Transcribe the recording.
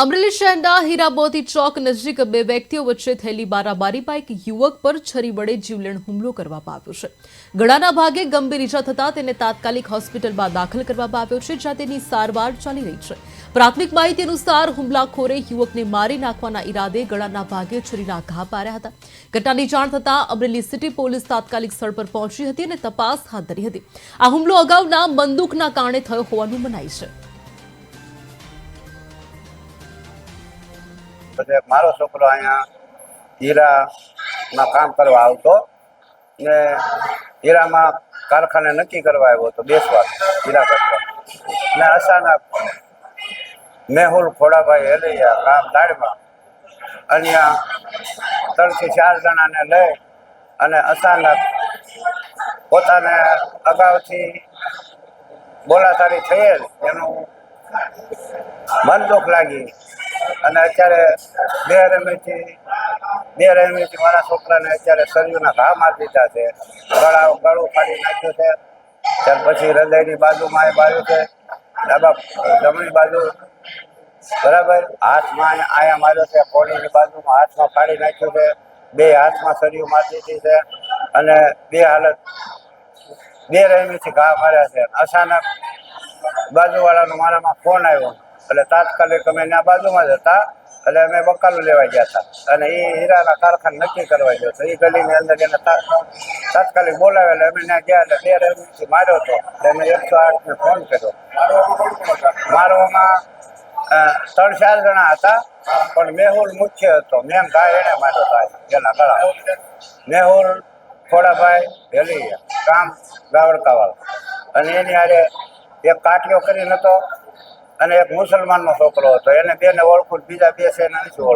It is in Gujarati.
અમરેલી શહેરના હીરાબોધી ચોક નજીક બે વ્યક્તિઓ વચ્ચે થયેલી બારાબારીમાં એક યુવક પર છરી વડે જીવલેણ હુમલો કરવામાં આવ્યો છે. ગળાના ભાગે ગંભીર ઈજા થતા તેને તાત્કાલિક હોસ્પિટલમાં દાખલ કરવામાં આવ્યો છે, જ્યાં તેની સારવાર ચાલી રહી છે. પ્રાથમિક માહિતી અનુસાર હુમલાખોરે યુવકને મારી નાખવાના ઈરાદે ગળાના ભાગે છરીના ઘા પાર્યા હતા. ઘટનાની જાણ થતાં અમરેલી સિટી પોલીસ તાત્કાલિક સ્થળ પર પહોંચી હતી અને તપાસ હાથ ધરી હતી. આ હુમલો અગાઉના બંદૂકના કારણે થયો હોવાનું મનાય છે. બધે મારો છોકરો અહીંયા હીરામાં કામ કરવા આવતો ને હીરામાં કારખાને નક્કી કરવા આવ્યો હતો બેસવા. હીરા કરવા ને અચાનક મેહુલ ખોડાભાઈ હેલૈયા કામ દાડમાં અહીંયા ત્રણથી ચાર જણાને લઈ અને અચાનક પોતાને અગાઉથી બોલાચાલી થયેલ. એનું મન દુઃખ લાગી. અને અત્યારે બે રમીથી, બે રમેથી મારા છોકરાને અત્યારે શરીરના ઘા મારી દીધા છે. ગળા ગળું ફાડી નાખ્યું છે. ત્યાર પછી હૃદયની બાજુમાં એ માર્યું છે. ડાબા જમણી બાજુ. બરાબર? હાથમાં આયા માર્યો છે. કોળીની બાજુમાં હાથમાં ફાડી નાખ્યું છે. બે હાથમાં સળિયું મારી દીધી છે. અને બે હાલત બે રમીથી ઘા માર્યા છે. અચાનક બાજુવાળાનો મારામાં ફોન આવ્યો. એટલે તાત્કાલિક અમે ત્યાં બાજુમાં જ હતા. એટલે અમે બકાલું લેવા ગયા હતા. અને એ હીરાના કારખાને નક્કી કરવા ગયો તો એ ગલીની અંદર એને તાત્કાલિક બોલાવે અમે ત્યાં ગયા એટલે બે રેમથી માર્યો હતો. એટલે અમે એકસો આઠને ફોન કર્યો. મારવામાં ત્રણ ચાર જણા હતા. પણ મેહુલ મુખ્ય હતો. મેમ ભાઈ એને માર્યો હતો એના ગળા મેહુલ, ખોડાભાઈ હેલી કામ, ગાવડકાવાળો. અને એની આરે એક કાટલીઓ કરીને હતો. અને એક મુસલમાનનો છોકરો હતો. એને બેને ઓળખું બીજા બે છે એને નથી ઓળખું